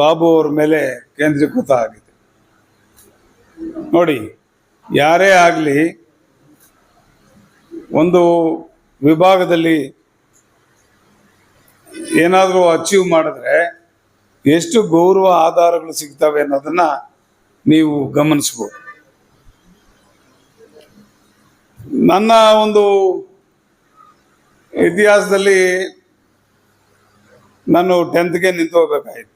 ಬಾಬು ಅವ್ರ ಮೇಲೆ ಕೇಂದ್ರೀಕೃತ ಆಗಿದೆ. ನೋಡಿ, ಯಾರೇ ಆಗಲಿ ಒಂದು ವಿಭಾಗದಲ್ಲಿ ಏನಾದರೂ ಅಚೀವ್ ಮಾಡಿದ್ರೆ ಎಷ್ಟು ಗೌರವ ಆಧಾರಗಳು ಸಿಗ್ತವೆ ಅನ್ನೋದನ್ನ ನೀವು ಗಮನಿಸ್ಬೋದು. ನನ್ನ ಒಂದು ಇತಿಹಾಸದಲ್ಲಿ ನಾನು ಟೆಂತ್ಗೆ ನಿಂತು ಹೋಗ್ಬೇಕಾಯ್ತು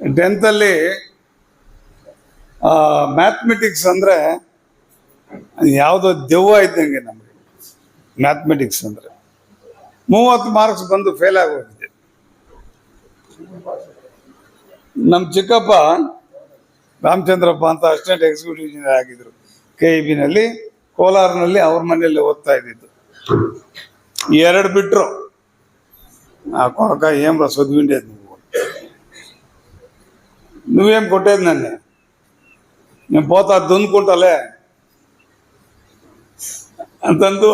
ಟೆಂತಲ್ಲಿ ಮ್ಯಾಥಮೆಟಿಕ್ಸ್ ಅಂದರೆ ಯಾವುದೋ ದೆವ್ವ ಇದ್ದಂಗೆ ನಮಗೆ. ಮ್ಯಾಥಮೆಟಿಕ್ಸ್ ಅಂದರೆ. ಮೂವತ್ತು ಮಾರ್ಕ್ಸ್ ಬಂದು ಫೇಲ್ ಆಗೋಗಿದೆ. ನಮ್ಮ ಚಿಕ್ಕಪ್ಪ ರಾಮಚಂದ್ರಪ್ಪ ಅಂತ ಅಸಿಸ್ಟೆಂಟ್ ಎಕ್ಸಿಕ್ಯೂಟಿವ್ ಇಂಜಿನಿಯರ್ ಆಗಿದ್ರು. ಕೆ ಇ ಬಿನಲ್ಲಿ ಕೋಲಾರ್ನಲ್ಲಿ ಅವ್ರ ಮನೆಯಲ್ಲಿ ಓದ್ತಾ ಇದ್ದಿದ್ದು. ಎರಡು ಬಿಟ್ರು. ಆ ಕೊಡಕ ಏಮ್ರ ಸೊದ್ವಿಂಡಿ ನೀವು నువ్వేం కొట్టేది నన్ను నేను పోతా దున్నుకుంటాలే ಅಂತಂದು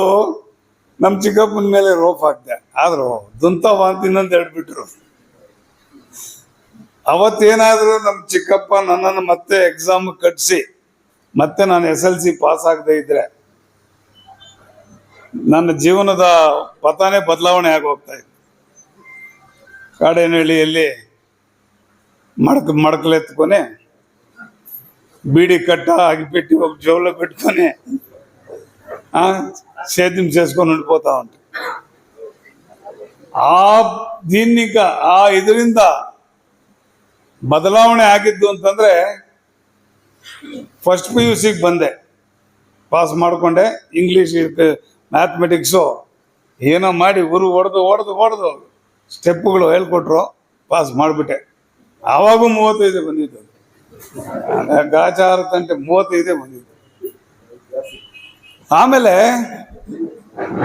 ನಮ್ಮ ಚಿಕ್ಕಪ್ಪನ ಮೇಲೆ ರೋಪ್ ಹಾಕ್ದೆ ಆದ್ರು ದುಂತಾವ ಅಂತ ಇನ್ನೊಂದು ಎರಡು ಬಿಟ್ರು ಅವತ್ತೇನಾದರೂ ನಮ್ಮ ಚಿಕ್ಕಪ್ಪ ನನ್ನನ್ನು ಮತ್ತೆ ಎಕ್ಸಾಮ್ ಕಟ್ಟಿಸಿ ಮತ್ತೆ ನಾನು ಎಸ್ ಎಲ್ ಸಿ ಪಾಸ್ ಆಗದೆ ಇದ್ರೆ ನನ್ನ ಜೀವನದ ಪಥನೇ ಬದಲಾವಣೆ ಆಗೋಗ್ತಾ ಇತ್ತು ಕಾಡೇನಹಳ್ಳಿಯಲ್ಲಿ ಮಡಕ ಮಡಕಲೆತ್ಕೊನೆ బీడీ కట్ట ఆగిపెట్టి ఒక జోలో పెట్టుకొని ఆ, సేద్యం చేసుకొని ఉండిపోతా ఉంటాయి ಆ దీన్ని ఇంకా ಆ ಇದರಿಂದ ಬದಲಾವಣೆ ಆಗಿದ್ದು ಅಂತಂದ್ರೆ ಫಸ್ಟ್ ಪಿ ಯು ಸಿಗೆ ಬಂದೆ ಪಾಸ್ ಮಾಡಿಕೊಂಡೆ ಇಂಗ್ಲೀಷ್ ಮ್ಯಾಥಮೆಟಿಕ್ಸು ಏನೋ ಮಾಡಿ ಉರು ಹೊಡೆದು ಹೊಡೆದು ಹೊಡೆದು ಸ್ಟೆಪ್ಪುಗಳು ಹೇಳ್ಕೊಟ್ರು ಪಾಸ್ ಮಾಡಿಬಿಟ್ಟೆ ಆವಾಗೂ ಮೂವತ್ತೈದು ಬಂದಿದ್ದು ಗಾಚಾರ ತಂಟೆ ಮೂವತ್ತೈದೇ ಬಂದಿದ್ದು ಆಮೇಲೆ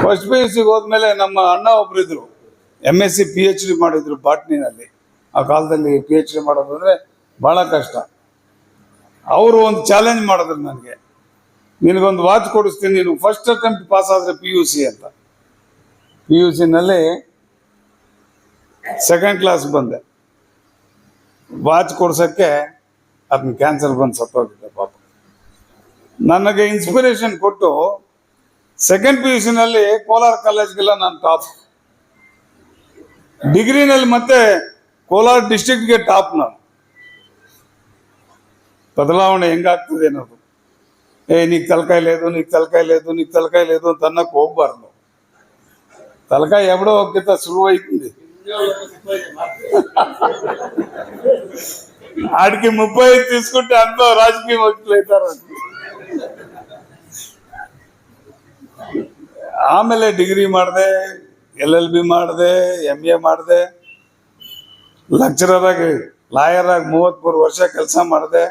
ಫಸ್ಟ್ ಪಿ ಯು ಸಿಗೆ ಹೋದ್ಮೇಲೆ ನಮ್ಮ ಅಣ್ಣ ಒಬ್ರು ಇದ್ರು. M S C P H D ಮಾಡಿದ್ರು ಬಾಟ್ನಿನಲ್ಲಿ. ಆ ಕಾಲದಲ್ಲಿ ಪಿ ಎಚ್ ಡಿ ಮಾಡೋದು ಅಂದರೆ ಭಾಳ ಕಷ್ಟ. ಅವರು ಒಂದು ಚಾಲೆಂಜ್ ಮಾಡಿದ್ರು ನನಗೆ. ನಿನಗೊಂದು ವಾಚ್ ಕೊಡಿಸ್ತೀನಿ, ನೀನು ಫಸ್ಟ್ ಅಟೆಂಪ್ಟ್ ಪಾಸ್ ಆದರೆ ಪಿ ಯು ಸಿ ಅಂತ. ಪಿ ಯು ಸಿನಲ್ಲಿ ಸೆಕೆಂಡ್ ಕ್ಲಾಸ್ ಬಂದೆ. ವಾಚ್ ಕೊಡ್ಸೋಕ್ಕೆ ಅದನ್ನ ಕ್ಯಾನ್ಸಲ್ ಬಂದು ಸತ್ತೋಗಿದ್ದೆ ಪಾಪ. ನನಗೆ ಇನ್ಸ್ಪಿರೇಷನ್ ಕೊಟ್ಟು ಸೆಕೆಂಡ್ ಪಿ ಯು ಸಿನಲ್ಲಿ ಕೋಲಾರ ಕಾಲೇಜ್ಗೆಲ್ಲ ನಾನು ಟಾಪ್ ಡಿಗ್ರಿನಲ್ಲಿ ಮತ್ತೆ ಕೋಲಾರ ಡಿಸ್ಟಿಕ್ಗೆ ಟಾಪ್ ನಾನು. ಬದಲಾವಣೆ ಹೆಂಗಾಗ್ತದೆ ಅನ್ನೋದು. ಏ ನೀಗ್ ತಲಕಾಯಿ ಲೇದು ನೀಗ್ ನೀ ಲೇದು ನೀಗ್ ತಲಕಾಯಿ ಅಂತ ಅನ್ನಕ್ಕೆ ಹೋಗ್ಬಾರ್ದು. ತಲಕಾಯಿ ಎವಡೋ ಹೋಗ್ತಾ ಶುರುವಾಯ್ತು ఆడికి ముప్పై ఐదు తీసుకుంటే అంతా రాజకీయ వ్యక్తులు అవుతారు ಆಮೇಲೆ ಡಿಗ್ರಿ ಮಾಡಿದೆ ಎಲ್ ಎಲ್ ಬಿ ಮಾಡಿದೆ ಎಮ್ ಎ ಮಾಡಿದೆ ಲೆಕ್ಚರರ್ ಆಗಿ ಲಾಯರ್ ಆಗಿ ಮೂವತ್ಮೂರು ವರ್ಷ ಕೆಲಸ ಮಾಡಿದೆ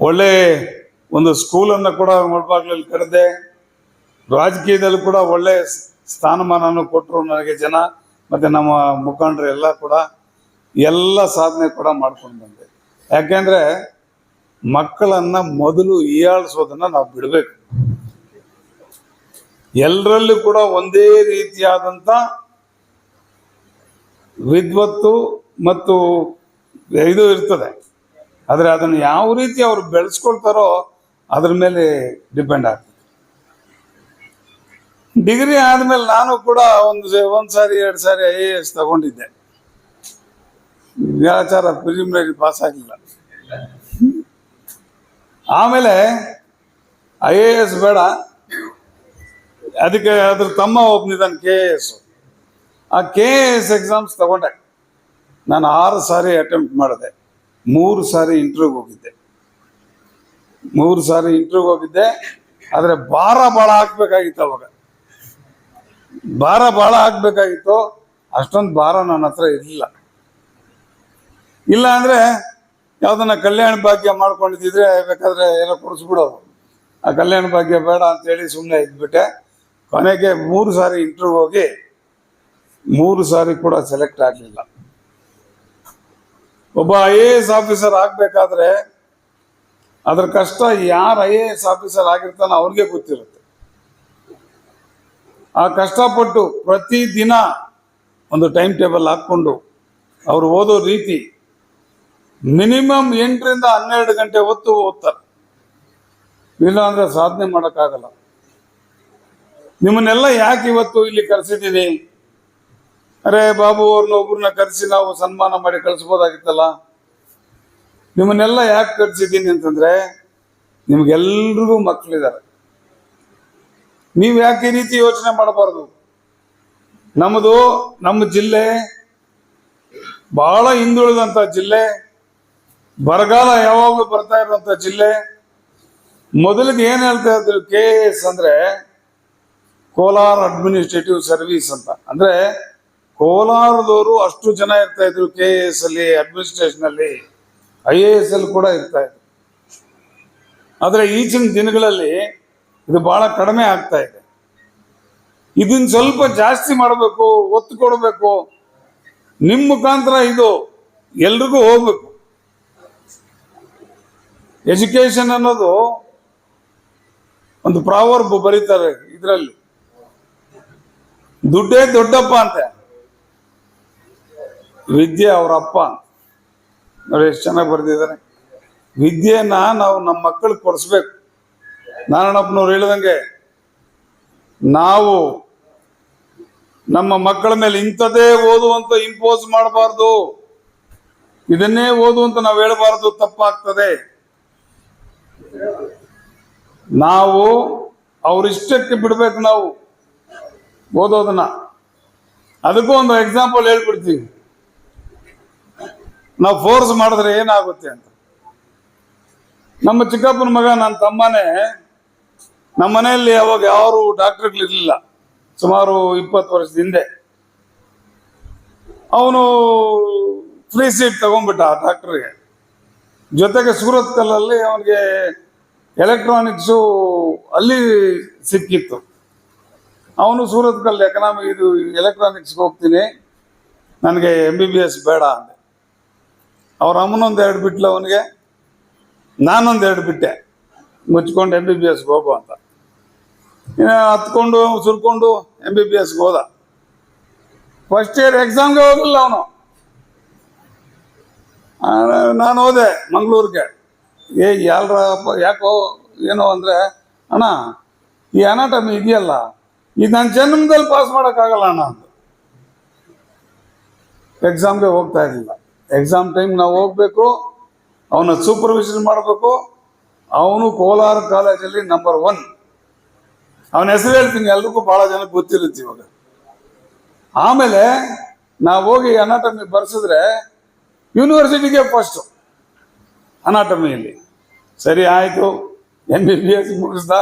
ಒಳ್ಳೆ ಒಂದು ಸ್ಕೂಲನ್ನು ಕೂಡ ಮುಳ್ಬಾಗ್ಲಲ್ಲಿ ಕರೆದೆ ರಾಜಕೀಯದಲ್ಲಿ ಕೂಡ ಒಳ್ಳೆ ಸ್ಥಾನಮಾನವನ್ನು ಕೊಟ್ಟರು ನನಗೆ ಜನ ಮತ್ತು ನಮ್ಮ ಮುಖಂಡರು ಎಲ್ಲ ಕೂಡ ಎಲ್ಲ ಸಾಧನೆ ಕೂಡ ಮಾಡ್ಕೊಂಡು ಬಂದೆ. ಯಾಕೆಂದರೆ ಮಕ್ಕಳನ್ನು ಮೊದಲು ಹೀಯಾಳಿಸೋದನ್ನು ನಾವು ಬಿಡಬೇಕು. ಎಲ್ಲರಲ್ಲೂ ಕೂಡ ಒಂದೇ ರೀತಿಯಾದಂಥ ವಿದ್ವತ್ತು ಮತ್ತು ಇದು ಇರ್ತದೆ. ಆದರೆ ಅದನ್ನು ಯಾವ ರೀತಿ ಅವರು ಬೆಳೆಸ್ಕೊಳ್ತಾರೋ ಅದ್ರ ಮೇಲೆ ಡಿಪೆಂಡ್ ಆಗ್ತದೆ. ಡಿಗ್ರಿ ಆದಮೇಲೆ ನಾನು ಕೂಡ ಒಂದು ಒಂದು ಸಾರಿ, ಎರಡು ಸಾರಿ ಐ ಎ ಎಸ್ ತಗೊಂಡಿದ್ದೆ. ವ್ಯಾಚಾರ ಪ್ರಿಲಿಮಿನರಿ ಪಾಸ್ ಆಗಿಲ್ಲ ಆಮೇಲೆ ಐ ಎ ಎಸ್ ಬೇಡ. ಅದಕ್ಕೆ ಅದ್ರ ತಮ್ಮ ಒಬ್ಬನಿದ್ದಾನೆ ಕೆ ಎ ಎಸ್ ಆ ಕೆ ಎ ಎಸ್ ಎಕ್ಸಾಮ್ಸ್ ತಗೊಂಡೆ. ನಾನು ಆರು ಸಾರಿ ಅಟೆಂಪ್ಟ್ ಮಾಡಿದೆ. ಮೂರು ಸಾರಿ ಇಂಟರ್ವ್ಯೂಗೆ ಹೋಗಿದ್ದೆ. ಮೂರು ಸಾರಿ ಇಂಟರ್ವ್ಯೂಗೆ ಹೋಗಿದ್ದೆ. ಆದರೆ ಭಾರ ಭಾಳ ಹಾಕ್ಬೇಕಾಗಿತ್ತು ಅವಾಗ. ಭಾರ ಭಾಳ ಆಗ್ಬೇಕಾಗಿತ್ತು. ಅಷ್ಟೊಂದು ಭಾರ ನನ್ನ ಹತ್ರ ಇರಲಿಲ್ಲ. ಇಲ್ಲ ಅಂದರೆ ಯಾವುದನ್ನ ಕಲ್ಯಾಣ ಭಾಗ್ಯ ಮಾಡ್ಕೊಂಡಿದ್ದಿದ್ರೆ ಬೇಕಾದ್ರೆ ಏನೋ ಕೊಡಿಸ್ಬಿಡೋದು ಆ ಕಲ್ಯಾಣ ಭಾಗ್ಯ ಬೇಡ ಅಂತೇಳಿ ಸುಮ್ಮನೆ ಇದ್ಬಿಟ್ಟೆ. ಕೊನೆಗೆ ಮೂರು ಸಾರಿ ಇಂಟರ್ವ್ಯೂ ಹೋಗಿ ಮೂರು ಸಾರಿ ಕೂಡ ಸೆಲೆಕ್ಟ್ ಆಗಲಿಲ್ಲ. ಒಬ್ಬ ಐ ಎ ಎಸ್ ಆಫೀಸರ್ ಆಗಬೇಕಾದ್ರೆ ಅದ್ರ ಕಷ್ಟ ಯಾರು ಐ ಎ ಎಸ್ ಆಫೀಸರ್ ಆಗಿರ್ತಾನೋ ಅವ್ರಿಗೆ ಗೊತ್ತಿರುತ್ತೆ. ಆ ಕಷ್ಟಪಟ್ಟು ಪ್ರತಿ ದಿನ ಒಂದು ಟೈಮ್ ಟೇಬಲ್ ಹಾಕ್ಕೊಂಡು ಅವರು ಓದೋ ರೀತಿ ಮಿನಿಮಮ್ ಎಂಟರಿಂದ ಹನ್ನೆರಡು ಗಂಟೆ ಹೊತ್ತು ಓದ್ತಾರೆ. ಇಲ್ಲ ಅಂದ್ರೆ ಸಾಧನೆ ಮಾಡೋಕ್ಕಾಗಲ್ಲ. ನಿಮ್ಮನ್ನೆಲ್ಲ ಯಾಕೆ ಇವತ್ತು ಇಲ್ಲಿ ಕರೆಸಿದ್ದೀನಿ ಅರೆ ಬಾಬು ಅವ್ರನ್ನ ಒಬ್ಬರನ್ನ ಕರೆಸಿ ನಾವು ಸನ್ಮಾನ ಮಾಡಿ ಕಳಿಸ್ಬೋದಾಗಿತ್ತಲ್ಲ? ನಿಮ್ಮನ್ನೆಲ್ಲ ಯಾಕೆ ಕರೆಸಿದ್ದೀನಿ ಅಂತಂದ್ರೆ ನಿಮ್ಗೆಲ್ರಿಗೂ ಮಕ್ಕಳಿದ್ದಾರೆ ನೀವು ಯಾಕೆ ರೀತಿ ಯೋಚನೆ ಮಾಡಬಾರ್ದು? ನಮ್ಮದು ನಮ್ಮ ಜಿಲ್ಲೆ ಬಹಳ ಹಿಂದುಳಿದಂಥ ಜಿಲ್ಲೆ, ಬರಗಾಲ ಯಾವಾಗಲೂ ಬರ್ತಾ ಇರುವಂತ ಜಿಲ್ಲೆ. ಮೊದಲಿಗೆ ಏನ್ ಹೇಳ್ತಾ ಇದ್ರು ಕೆ ಎಸ್ ಅಂದ್ರೆ ಕೋಲಾರ ಅಡ್ಮಿನಿಸ್ಟ್ರೇಟಿವ್ ಸರ್ವಿಸ್ ಅಂತ. ಅಂದ್ರೆ ಕೋಲಾರದವರು ಅಷ್ಟು ಜನ ಇರ್ತಾ ಇದ್ರು ಕೆ ಎಸ್ ಅಲ್ಲಿ ಅಡ್ಮಿನಿಸ್ಟ್ರೇಷನ್ ಅಲ್ಲಿ ಐ ಎ ಎಸ್ ಅಲ್ಲಿ ಕೂಡ ಇರ್ತಾ ಇದ್ರು. ಆದ್ರೆ ಈಚಿನ ದಿನಗಳಲ್ಲಿ ಇದು ಬಹಳ ಕಡಿಮೆ ಆಗ್ತಾ ಇದೆ. ಇದನ್ನ ಸ್ವಲ್ಪ ಜಾಸ್ತಿ ಮಾಡಬೇಕು, ಒತ್ತು ಕೊಡಬೇಕು. ನಿಮ್ಮ ಮುಖಾಂತರ ಇದು ಎಲ್ರಿಗೂ ಹೋಗ್ಬೇಕು. ಎಜುಕೇಶನ್ ಅನ್ನೋದು ಒಂದು ಪ್ರಾವರ್ಬ್ ಬರೀತಾರೆ ಇದರಲ್ಲಿ. ದುಡ್ಡೇ ದೊಡ್ಡಪ್ಪ ಅಂತೆ. ವಿದ್ಯೆ ಅವರ ಅಪ್ಪ. ನೋಡಿ ಎಷ್ಟು ಚೆನ್ನಾಗಿ ಬರೆದಿದ್ದಾರೆ. ವಿದ್ಯೆನ ನಾವು ನಮ್ಮ ಮಕ್ಕಳಿಗೆ ಕೊಡಿಸ್ಬೇಕು. ನಾರಾಯಣಪ್ಪನವ್ರು ಹೇಳಿದಂಗೆ, ನಾವು ನಮ್ಮ ಮಕ್ಕಳ ಮೇಲೆ ಇಂಥದ್ದೇ ಓದು ಅಂತ ಇಂಪೋಸ್ ಮಾಡಬಾರ್ದು. ಇದನ್ನೇ ಓದು ಅಂತ ನಾವು ಹೇಳಬಾರ್ದು, ತಪ್ಪಾಗ್ತದೆ. ನಾವು ಅವರಿಷ್ಟಕ್ಕೆ ಬಿಡ್ಬೇಕು ನಾವು ಓದೋದನ್ನ. ಅದಕ್ಕೂ ಒಂದು ಎಕ್ಸಾಂಪಲ್ ಹೇಳ್ಬಿಡ್ತೀವಿ. ನಾವು ಫೋರ್ಸ್ ಮಾಡಿದ್ರೆ ಏನಾಗುತ್ತೆ ಅಂತ. ನಮ್ಮ ಚಿಕ್ಕಪ್ಪನ ಮಗ, ನನ್ನ ತಮ್ಮನೇ ನಮ್ಮ ಮನೆಯಲ್ಲಿ ಅವಾಗ ಯಾರು ಡಾಕ್ಟರ್ಗಳಿರಲಿಲ್ಲ ಸುಮಾರು ಇಪ್ಪತ್ತು ವರ್ಷದ ಹಿಂದೆ. ಅವನು ಫ್ರೀ ಸೀಟ್ ತಗೊಂಡ್ಬಿಟ್ಟ ಡಾಕ್ಟರ್ಗೆ ಜೊತೆಗೆ ಸೂರತ್ ಕಲ್ಲಲ್ಲಿ ಅವನಿಗೆ ಎಲೆಕ್ಟ್ರಾನಿಕ್ಸು ಅಲ್ಲಿ ಸಿಕ್ಕಿತ್ತು. ಅವನು ಸೂರತ್ ಕಲ್ ಎಕನಾಮಿ ಇದು ಎಲೆಕ್ಟ್ರಾನಿಕ್ಸ್ಗೆ ಹೋಗ್ತೀನಿ. ನನಗೆ ಎಂ ಬಿ ಬಿ ಎಸ್ ಬೇಡ ಅಂದೆ. ಅವ್ರ ಅಮ್ಮನೊಂದು ಎರಡು ಬಿಟ್ಲು ಅವನಿಗೆ. ನಾನೊಂದು ಎರಡು ಬಿಟ್ಟೆ. ಮುಚ್ಕೊಂಡು ಎಂ ಬಿ ಬಿ ಎಸ್ಗೆ ಹೋಗು ಅಂತ. ಹತ್ಕೊಂಡು, ಸುರ್ಕೊಂಡು ಎಂ ಬಿ ಬಿ ಎಸ್ಗೆ ಹೋದ. ಫಸ್ಟ್ ಇಯರ್ ಎಕ್ಸಾಮ್ಗೆ ಹೋಗಲಿಲ್ಲ ಅವನು. ನಾನು ಹೋದೆ ಮಂಗಳೂರಿಗೆ. ಏ ಯಾಲ್ರಪ್ಪ ಯಾಕೋ ಏನೋ ಅಂದರೆ, ಅಣ್ಣ, ಈ ಅನಾಟಮಿ ಇದೆಯಲ್ಲ, ಇದು ನನ್ನ ಜನ್ಮದಲ್ಲಿ ಪಾಸ್ ಮಾಡೋಕ್ಕಾಗಲ್ಲ ಅಣ್ಣ ಅಂತ ಎಕ್ಸಾಮ್ಗೆ ಹೋಗ್ತಾ ಇರಲಿಲ್ಲ. ಎಕ್ಸಾಮ್ ಟೈಮ್ ನಾವು ಹೋಗ್ಬೇಕು, ಅವನ ಸೂಪರ್ವಿಷನ್ ಮಾಡಬೇಕು. ಅವನು ಕೋಲಾರ ಕಾಲೇಜಲ್ಲಿ ನಂಬರ್ ಒನ್ ಅವನ ಹೆಸರು ಹೇಳ್ತೀನಿ, ಎಲ್ರಿಗೂ ಬಹಳ ಜನ ಗೊತ್ತಿರುತ್ತೆ ಇವಾಗ. ಆಮೇಲೆ ನಾವು ಹೋಗಿ ಅನಾಟಮಿ ಬರ್ಸಿದ್ರೆ ಯೂನಿವರ್ಸಿಟಿಗೆ ಫಸ್ಟು ಅನಾಟಮಿಯಲ್ಲಿ ಸರಿ, ಆಯಿತು. ಎಂ ಬಿ ಬಿ ಎಸ್ ಮುಗಿಸ್ದ.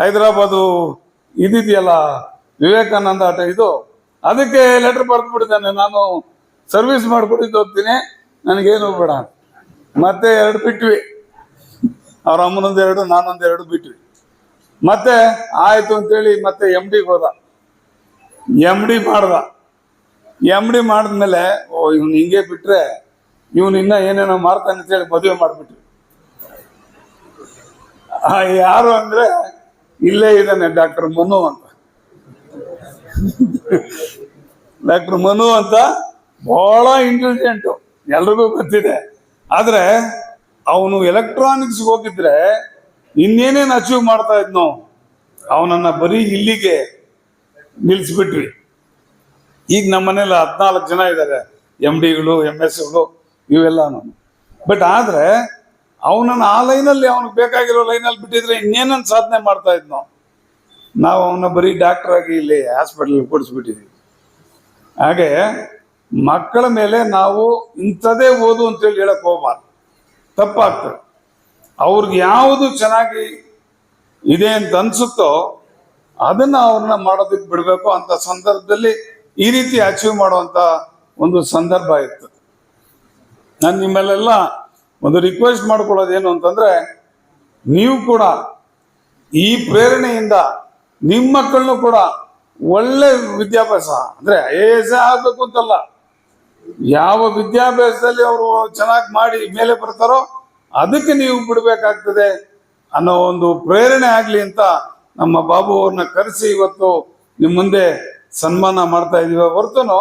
ಹೈದರಾಬಾದು ಇದಿದೆಯಲ್ಲ, ವಿವೇಕಾನಂದ ಆಟ ಇದು? ಅದಕ್ಕೆ ಲೆಟರ್ ಬರೆದ್ಬಿಟ್ಟಿದ್ದಾನೆ. ನಾನು ಸರ್ವಿಸ್ ಮಾಡ್ಕೊಂಡು ಹೋಗ್ತೀನಿ. ನನಗೇನು ಬೇಡ. ಮತ್ತೆ ಎರಡು ಬಿಟ್ವಿ. ಅವ್ರ ಅಮ್ಮನೊಂದು ಎರಡು, ನಾನೊಂದು ಎರಡು ಬಿಟ್ವಿ. ಮತ್ತೆ ಆಯ್ತು ಅಂತೇಳಿ ಮತ್ತೆ ಎಂ ಡಿಗೆ ಹೋದ. ಎಂ ಡಿ ಮಾಡ್ದ. ಎಂ ಡಿ ಮಾಡಿದ್ಮೇಲೆ, ಓ, ಇವ್ನು ಹಿಂಗೆ ಬಿಟ್ರೆ ಇವನು ಇನ್ನ ಏನೇನೋ ಮಾಡ್ತಾನೆ ಅಂತೇಳಿ ಮದುವೆ ಮಾಡಿಬಿಟ್ರು. ಯಾರು ಅಂದ್ರೆ ಇಲ್ಲೇ ಇದ್ದಾನೆ ಡಾಕ್ಟರ್ ಮನು ಅಂತ. ಡಾಕ್ಟರ್ ಮನು ಅಂತ ಬಹಳ ಇಂಟೆಲಿಜೆಂಟು ಎಲ್ರಿಗೂ ಗೊತ್ತಿದೆ. ಆದ್ರೆ, ಅವನು ಎಲೆಕ್ಟ್ರಾನಿಕ್ಸ್ ಹೋಗಿದ್ರೆ ಇನ್ನೇನೇನು ಅಚೀವ್ ಮಾಡ್ತಾ ಇದ್ನೋ, ಅವನನ್ನ ಬರೀ ಇಲ್ಲಿಗೆ ನಿಲ್ಲಿಸ್ಬಿಟ್ವಿ ಈಗ ನಮ್ಮ ಮನೇಲಿ ಹದಿನಾಲ್ಕು ಜನ ಇದ್ದಾರೆ ಎಂ ಡಿಗಳು ಎಂ ಎಸ್ಗಳು ಇವೆಲ್ಲನೂ. ಬಟ್ ಆದ್ರೆ, ಅವನನ್ನ ಆ ಲೈನಲ್ಲಿ ಅವನಿಗೆ ಬೇಕಾಗಿರೋ ಲೈನಲ್ಲಿ ಬಿಟ್ಟಿದ್ರೆ ಇನ್ನೇನನ್ ಸಾಧನೆ ಮಾಡ್ತಾ ಇದ್ನೋ, ನಾವು ಅವನ್ನ ಬರೀ ಡಾಕ್ಟರ್ ಆಗಿ ಇಲ್ಲಿ ಹಾಸ್ಪಿಟಲ್ ಕೊಡಿಸ್ಬಿಟ್ಟಿದ್ವಿ. ಹಾಗೆ ಮಕ್ಕಳ ಮೇಲೆ ನಾವು ಇಂಥದೇ ಓದು ಅಂತೇಳಿ ಹೇಳಕ್ ಹೋಗ್ಬಾರ್ದು. ತಪ್ಪಾಗ್ತದೆ. ಅವ್ರಿಗೆ ಯಾವುದು ಚೆನ್ನಾಗಿ ಇದೆ ಅಂತ ಅನ್ಸುತ್ತೋ ಅದನ್ನ ಅವ್ರನ್ನ ಮಾಡೋದಕ್ಕೆ ಬಿಡಬೇಕು ಅಂತ ಸಂದರ್ಭದಲ್ಲಿ ಈ ರೀತಿ ಅಚೀವ್ ಮಾಡುವಂತ ಒಂದು ಸಂದರ್ಭ ಇತ್ತು. ನಾನು ನಿಮ್ಮಲ್ಲೆಲ್ಲ ಒಂದು ರಿಕ್ವೆಸ್ಟ್ ಮಾಡ್ಕೊಳ್ಳೋದು ಏನು ಅಂತಂದ್ರೆ, ನೀವು ಕೂಡ ಈ ಪ್ರೇರಣೆಯಿಂದ ನಿಮ್ಮ ಮಕ್ಕಳನ್ನು ಕೂಡ ಒಳ್ಳೆ ವಿದ್ಯಾಭ್ಯಾಸ, ಅಂದ್ರೆ ಐ ಎ ಎಸ್ ಆಗ್ಬೇಕು ಅಂತಲ್ಲ, ಯಾವ ವಿದ್ಯಾಭ್ಯಾಸದಲ್ಲಿ ಅವರು ಚೆನ್ನಾಗಿ ಮಾಡಿ ಮೇಲೆ ಬರ್ತಾರೋ ಅದಕ್ಕೆ ನೀವು ಬಿಡಬೇಕಾಗ್ತದೆ ಅನ್ನೋ ಒಂದು ಪ್ರೇರಣೆ ಆಗಲಿ ಅಂತ ನಮ್ಮ ಬಾಬು ಅವ್ರನ್ನ ಕರೆಸಿ ಇವತ್ತು ನಿಮ್ಮ ಮುಂದೆ ಸನ್ಮಾನ ಮಾಡ್ತಾ ಇದೀವಿ. ಹೊರತುನು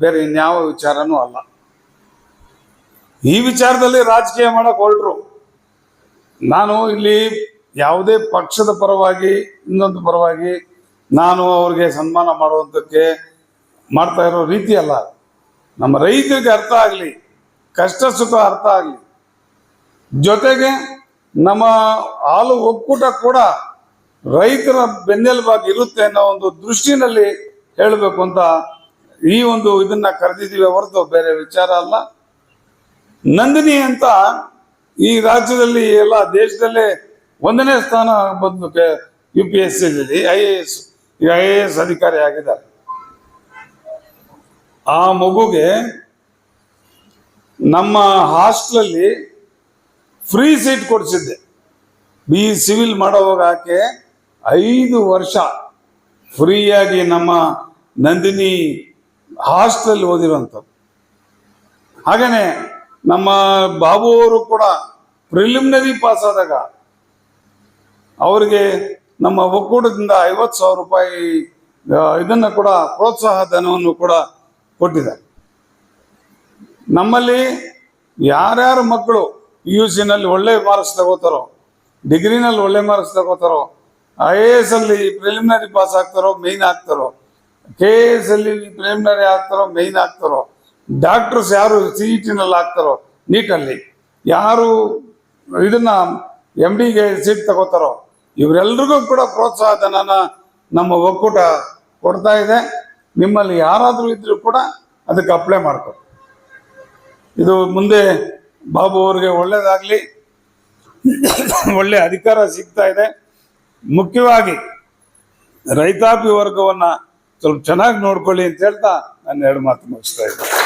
ಬೇರೆ ಇನ್ಯಾವ ವಿಚಾರನೂ ಅಲ್ಲ. ಈ ವಿಚಾರದಲ್ಲಿ ರಾಜಕೀಯ ಮಾಡಕ್ ಹೊರಟ್ರು. ನಾನು ಇಲ್ಲಿ ಯಾವುದೇ ಪಕ್ಷದ ಪರವಾಗಿ, ಇನ್ನೊಂದು ಪರವಾಗಿ ನಾನು ಅವ್ರಿಗೆ ಸನ್ಮಾನ ಮಾಡುವಂಥಕ್ಕೆ ಮಾಡ್ತಾ ಇರೋ ರೀತಿ ಅಲ್ಲ. ನಮ್ಮ ರೈತರಿಗೆ ಅರ್ಥ ಆಗಲಿ, ಕಷ್ಟ ಸುಖ ಅರ್ಥ ಆಗಲಿ ಜೊತೆಗೆ ನಮ್ಮ ಹಾಲು ಒಕ್ಕೂಟ ಕೂಡ ರೈತರ ಬೆನ್ನೆಲುಬಾಗಿ ಇರುತ್ತೆ ಅನ್ನೋ ಒಂದು ದೃಷ್ಟಿನಲ್ಲಿ ಹೇಳಬೇಕು ಅಂತ ಈ ಒಂದು ಇದನ್ನ ಕರೆದಿದ್ದೀವಿ ಹೊರತು ಬೇರೆ ವಿಚಾರ ಅಲ್ಲ. ನಂದಿನಿ ಅಂತ ಈ ರಾಜ್ಯದಲ್ಲಿ ಎಲ್ಲ ದೇಶದಲ್ಲೇ ಒಂದನೇ ಸ್ಥಾನ ಬಂದು U P S C I A S I A S ಅಧಿಕಾರಿ ಆಗಿದ್ದಾರೆ. ಆ ಮಗುಗೆ ನಮ್ಮ ಹಾಸ್ಟೆಲಲ್ಲಿ ಫ್ರೀ ಸೀಟ್ ಕೊಡಿಸಿದ್ದೆ. ಬಿ ಸಿವಿಲ್ ಮಾಡೋವಾಗ ಆಕೆ ಐದು ವರ್ಷ ಫ್ರೀಯಾಗಿ ನಮ್ಮ ನಂದಿನಿ ಹಾಸ್ಟೆಲ್ ಓದಿರುವಂಥದ್ದು. ಹಾಗೇನೆ ನಮ್ಮ ಬಾಬು ಅವರು ಕೂಡ ಪ್ರಿಲಿಮಿನರಿ ಪಾಸ್ ಆದಾಗ ಅವರಿಗೆ ನಮ್ಮ ಒಕ್ಕೂಟದಿಂದ ಐವತ್ತು ಸಾವಿರ ರೂಪಾಯಿ ಇದನ್ನು ಕೂಡ ಪ್ರೋತ್ಸಾಹ ಧನವನ್ನು ಕೂಡ ಕೊಟ್ಟಿದ್ದಾರೆ. ನಮ್ಮಲ್ಲಿ ಯಾರ್ಯಾರ ಮಕ್ಕಳು ಪಿ ಯು ಸಿನಲ್ಲಿ ಒಳ್ಳೆ ಮಾರ್ಕ್ಸ್ ತಗೋತಾರೋ, ಡಿಗ್ರಿನಲ್ಲಿ ಒಳ್ಳೆ ಮಾರ್ಕ್ಸ್ ತಗೋತಾರೋ ಐ ಎ ಎಸ್ ಅಲ್ಲಿ ಪ್ರಿಲಿಮಿನರಿ ಪಾಸ್ ಆಗ್ತಾರೋ ಮೇಯ್ನ್ ಆಗ್ತಾರೋ ಕೆ ಎ ಎಸ್ ಅಲ್ಲಿ ಪ್ರಿಲಿಮಿನರಿ ಆಗ್ತಾರೋ ಮೇಯ್ನ್ ಆಗ್ತಾರೋ ಡಾಕ್ಟರ್ಸ್ ಯಾರು ಸಿ ಇ ಟಿನಲ್ಲಿ ಆಗ್ತಾರೋ ನೀಟಲ್ಲಿ ಯಾರು ಇದನ್ನ ಎಂ ಡಿಗೆ ಸೀಟ್ ತಗೋತಾರೋ, ಇವರೆಲ್ರಿಗೂ ಕೂಡ ಪ್ರೋತ್ಸಾಹ ಧನನ ನಮ್ಮ ಒಕ್ಕೂಟ ಕೊಡ್ತಾ ಇದೆ. ನಿಮ್ಮಲ್ಲಿ ಯಾರಾದರೂ ಇದ್ರೂ ಕೂಡ ಅದಕ್ಕೆ ಅಪ್ಲೈ ಮಾಡ್ಕೊ. ಇದು ಮುಂದೆ ಬಾಬು ಅವ್ರಿಗೆ ಒಳ್ಳೇದಾಗ್ಲಿ, ಒಳ್ಳೆ ಅಧಿಕಾರ ಸಿಗ್ತಾ ಇದೆ. ಮುಖ್ಯವಾಗಿ ರೈತಾಪಿ ವರ್ಗವನ್ನ ಸ್ವಲ್ಪ ಚೆನ್ನಾಗಿ ನೋಡ್ಕೊಳ್ಳಿ ಅಂತ ಹೇಳ್ತಾ ನಾನು ಎರಡು ಮಾತು ಮುಗಿಸ್ತಾ ಇದ್ದೆ